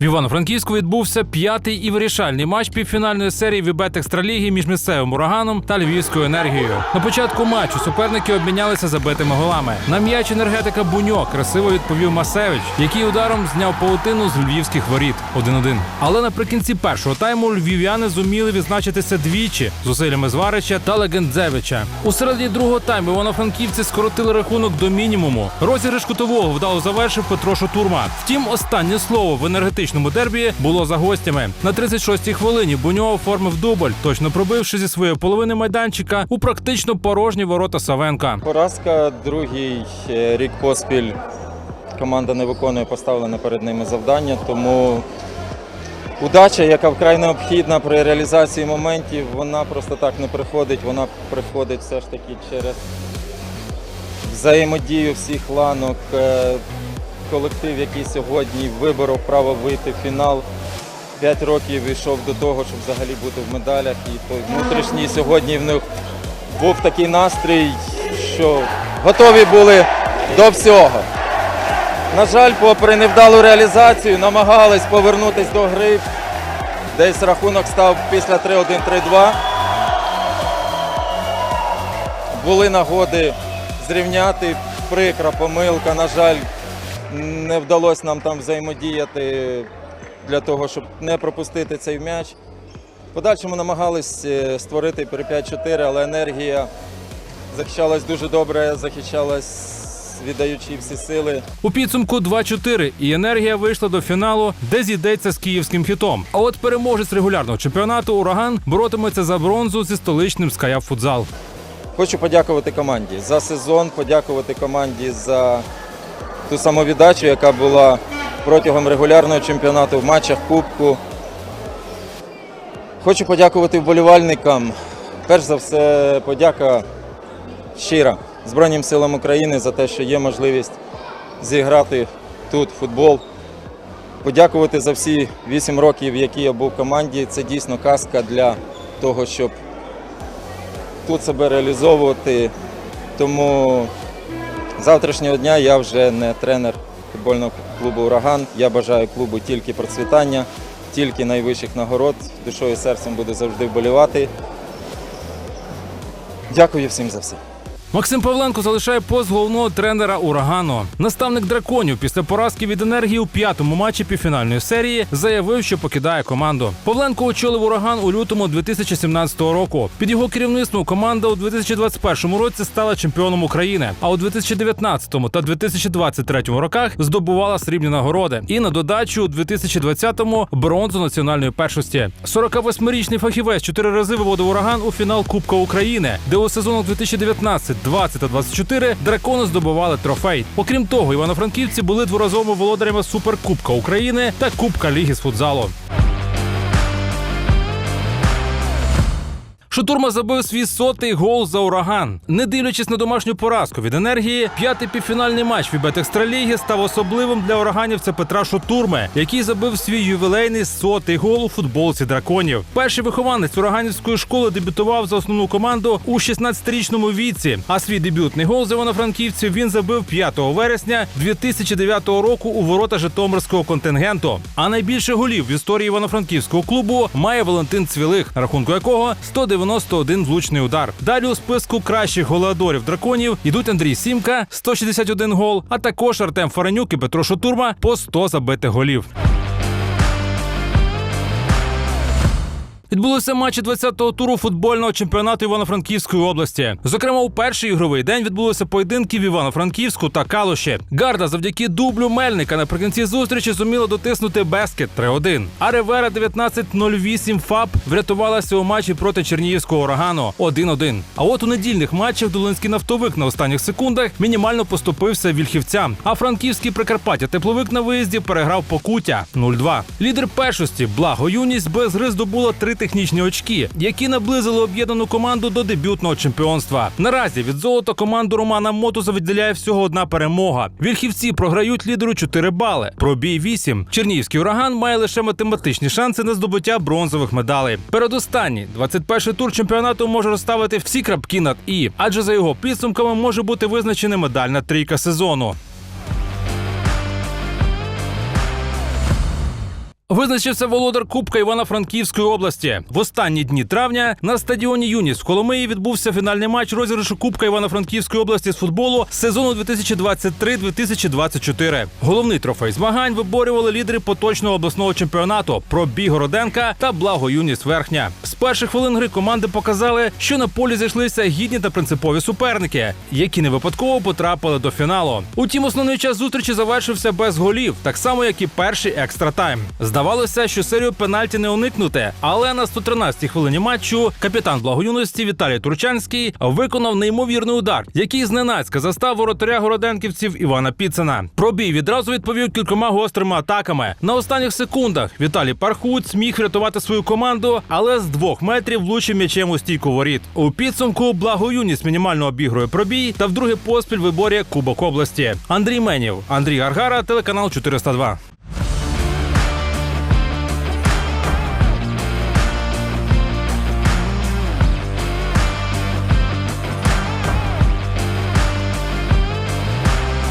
В Івано-Франківську відбувся п'ятий і вирішальний матч півфінальної серії Вібет Екстраліги між місцевим ураганом та львівською енергією. На початку матчу суперники обмінялися забитими голами. На м'яч енергетика Буньок красиво відповів Масевич, який ударом зняв паутину з львівських воріт 1-1. Але наприкінці першого тайму львів'яни зуміли відзначитися двічі зусиллями Зварича та Легендзевича. У середині другого тайму івано-франківці скоротили рахунок до мінімуму. Розіграш кутового вдало завершив Петро Шотурма. Втім, останнє слово в енергетичному дербі було за гостями. На 36-й хвилині Буньо оформив дубль, точно пробивши зі своєї половини майданчика у практично порожні ворота Савенка. Поразка другий е, рік поспіль. Команда не виконує поставлене перед ними завдання, тому удача, яка вкрай необхідна при реалізації моментів, вона просто так не приходить. Вона приходить все ж таки через взаємодію всіх ланок. Колектив, який сьогодні виборов право вийти в фінал. П'ять років йшов до того, щоб взагалі бути в медалях. І той внутрішній сьогодні в них був такий настрій, що готові були до всього. На жаль, попри невдалу реалізацію, намагались повернутися до гри. Десь рахунок став після 3-1-3-2. Були нагоди зрівняти. Прикра помилка. На жаль, не вдалося нам там взаємодіяти для того, щоб не пропустити цей м'яч. Подальшому намагались е, створити при 5-4, але енергія захищалась дуже добре, захищалась віддаючи всі сили. У підсумку 2-4 і енергія вийшла до фіналу, де зійдеться з київським хітом. А от переможець регулярного чемпіонату Ураган боротиметься за бронзу зі столичним Скаяв Футзал. Хочу подякувати команді за сезон, подякувати команді за ту самовіддачу, яка була протягом регулярного чемпіонату в матчах Кубку. Хочу подякувати вболівальникам. Перш за все, подяка щира Збройним силам України за те, що є можливість зіграти тут футбол. Подякувати за всі 8 років, які я був в команді. Це дійсно казка для того, щоб тут себе реалізовувати. Тому завтрашнього дня я вже не тренер футбольного клубу Ураган. Я бажаю клубу тільки процвітання, тільки найвищих нагород. Душою і серцем буду завжди вболівати. Дякую всім за все. Максим Павленко залишає пост головного тренера урагану. Наставник драконів після поразки від енергії у п'ятому матчі півфінальної серії заявив, що покидає команду. Павленко очолив ураган у лютому 2017 року. Під його керівництвом команда у 2021 році стала чемпіоном України. А у 2019 та 2023 роках здобувала срібні нагороди. І на додачу у 2020-му бронзу національної першості. 48-річний фахівець чотири рази виводив ураган у фінал Кубка України, де у сезонах 2019 20 та 24 дракони здобували трофей. Окрім того, івано-франківці були дворазовими володарями Суперкубка України та Кубка Ліги з футзалу. Шутурма забив свій сотий гол за ураган. Не дивлячись на домашню поразку від енергії, п'ятий півфінальний матч Вібет Екстраліги став особливим для ураганівця Петра Шутурми, який забив свій ювілейний сотий гол у футболці драконів. Перший вихованець ураганівської школи дебютував за основну команду у 16-річному віці. А свій дебютний гол з івано-франківців він забив 5 вересня 2009 року у ворота Житомирського контингенту. А найбільше голів в історії івано-франківського клубу має Валентин Цвілих, рахунку якого 191 влучний удар. Далі у списку кращих голеадорів драконів йдуть Андрій Сімка 161 гол, а також Артем Фаренюк і Петро Шотурма по 100 забитих голів. Відбулися матчі 20-го туру футбольного чемпіонату Івано-Франківської області. Зокрема, у перший ігровий день відбулися поєдинки в Івано-Франківську та Калуші. Гарда завдяки дублю Мельника наприкінці зустрічі зуміла дотиснути Бескет 3-1. А Ревера 19-08 ФАП врятувалася у матчі проти Чернігівського урагану 1-1. А от у недільних матчах Долинський нафтовик на останніх секундах мінімально поступився вільхівцям. А франківський Прикарпаття тепловик на виїзді переграв Покуття 0-2. Лідер першості Благо Юність без гри здобула три технічні очки, які наблизили об'єднану команду до дебютного чемпіонства. Наразі від золота команду Романа Мотуза відділяє всього одна перемога. Вільхівці програють лідеру 4 бали. Пробій 8. Чернігівський ураган має лише математичні шанси на здобуття бронзових медалей. Передостанній 21-й тур чемпіонату може розставити всі крапки над і, адже за його підсумками може бути визначена медальна трійка сезону. Визначився володар Кубка Івано-Франківської області. В останні дні травня на стадіоні Юніс в Коломиї відбувся фінальний матч розіграшу Кубка Івано-Франківської області з футболу сезону 2023-2024. Головний трофей змагань виборювали лідери поточного обласного чемпіонату Пробій Городенка та Благо Юніс Верхня. З перших хвилин гри команди показали, що на полі зійшлися гідні та принципові суперники, які не випадково потрапили до фіналу. Утім, основний час зустрічі завершився без голів, так само як і перший екстра тайм. Здавалося, що серію пенальті не уникнути, але на 113-й хвилині матчу капітан благоюності Віталій Турчанський виконав неймовірний удар, який зненацька застав воротаря городенківців Івана Піцина. Пробій відразу відповів кількома гострими атаками. На останніх секундах Віталій Пархут зміг врятувати свою команду, але з двох метрів влучив м'ячем у стійку воріт. У підсумку благоюність мінімально обігрує пробій та вдруге поспіль виборює Кубок області. Андрій Менів, Андрій Гаргара, телеканал 402.